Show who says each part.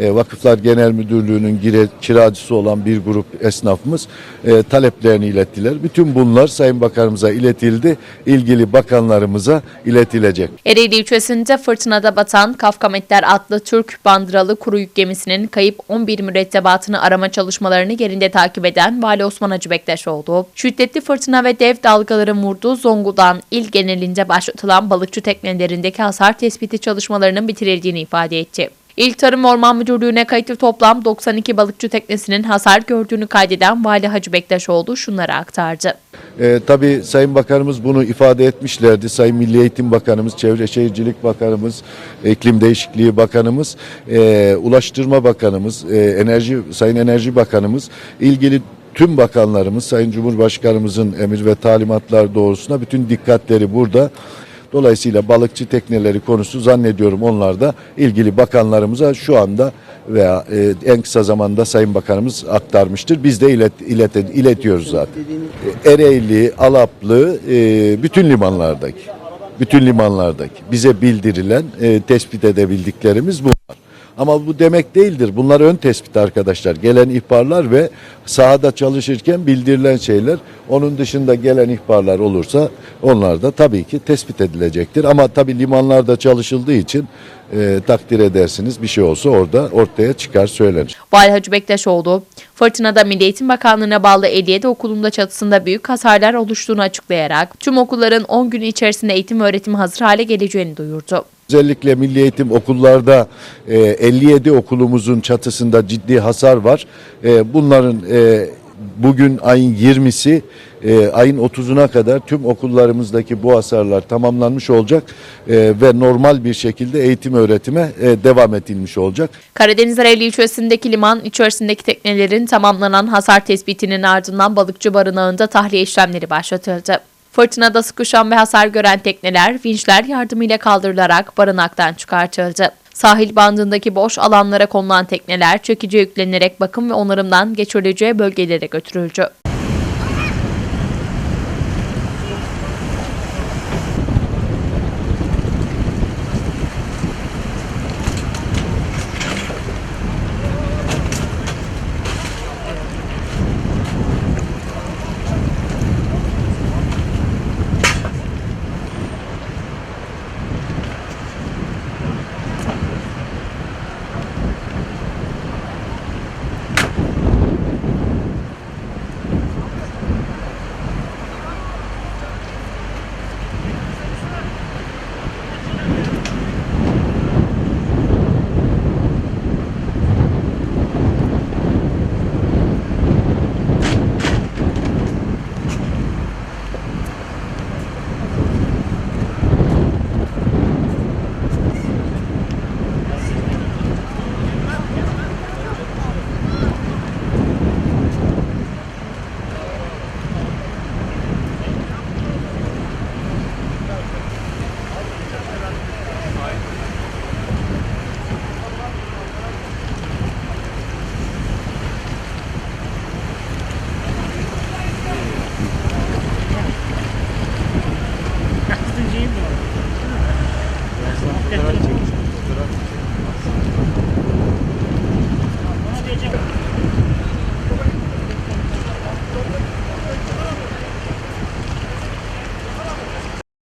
Speaker 1: E, Vakıflar Genel Müdürlüğü'nün kiracısı olan bir grup esnafımız e, taleplerini ilettiler. Bütün bunlar Sayın Bakanımıza iletildi. İlgili bakanlarımıza iletilecek.
Speaker 2: Ereğli ilçesinde fırtınada batan Kafkametler adlı Türk bandıralı kuru yük gemisinin kayıp 11 mürettebatını arama çalışmalarını yerinde takip eden Vali Osman Hacı Bektaşoğlu, şiddetli fırtına ve dev dalgaların vurduğu Zonguldak'ın il genelinde başlatılan balıkçı teknelerindeki hasar tespiti çalışmalarının bitirildiğini ifade etti. İl Tarım Orman Müdürlüğü'ne kayıtlı toplam 92 balıkçı teknesinin hasar gördüğünü kaydeden Vali Hacı Bektaşoğlu şunları aktardı.
Speaker 1: E, tabii Sayın Bakanımız bunu ifade etmişlerdi. Sayın Milli Eğitim Bakanımız, Çevre Şehircilik Bakanımız, İklim Değişikliği Bakanımız, e, Ulaştırma Bakanımız, e, Enerji Sayın Enerji Bakanımız, ilgili tüm bakanlarımız, Sayın Cumhurbaşkanımızın emir ve talimatlar doğrusunda bütün dikkatleri burada. Dolayısıyla balıkçı tekneleri konusu zannediyorum onlar da ilgili bakanlarımıza şu anda veya e, en kısa zamanda Sayın Bakanımız aktarmıştır. Biz de ilet, ilet- iletiyoruz zaten. E, Ereğli, Alaplı, e, bütün limanlardaki, bütün limanlardaki bize bildirilen, e, tespit edebildiklerimiz bunlar. Ama bu demek değildir. Bunlar ön tespit arkadaşlar. Gelen ihbarlar ve sahada çalışırken bildirilen şeyler. Onun dışında gelen ihbarlar olursa onlar da tabii ki tespit edilecektir. Ama tabii limanlarda çalışıldığı için e, takdir edersiniz bir şey olsa orada ortaya çıkar söylenir.
Speaker 2: Vali Hacı Bektaşoğlu, fırtınada Milli Eğitim Bakanlığı'na bağlı 57 okulunda çatısında büyük hasarlar oluştuğunu açıklayarak tüm okulların 10 gün içerisinde eğitim ve öğretim hazır hale geleceğini duyurdu.
Speaker 1: Özellikle milli eğitim okullarda e, 57 okulumuzun çatısında ciddi hasar var. E, bunların e, bugün ayın 20'si e, ayın 30'una kadar tüm okullarımızdaki bu hasarlar tamamlanmış olacak e, ve normal bir şekilde eğitim öğretime e, devam edilmiş olacak.
Speaker 2: Karadeniz Ereğli ilçesindeki liman içerisindeki teknelerin tamamlanan hasar tespitinin ardından balıkçı barınağında tahliye işlemleri başlatıldı. Fırtınada sıkışan ve hasar gören tekneler vinçler yardımıyla kaldırılarak barınaktan çıkartıldı. Sahil bandındaki boş alanlara konulan tekneler çekici yüklenerek bakım ve onarımdan geçirileceği bölgelere götürüldü.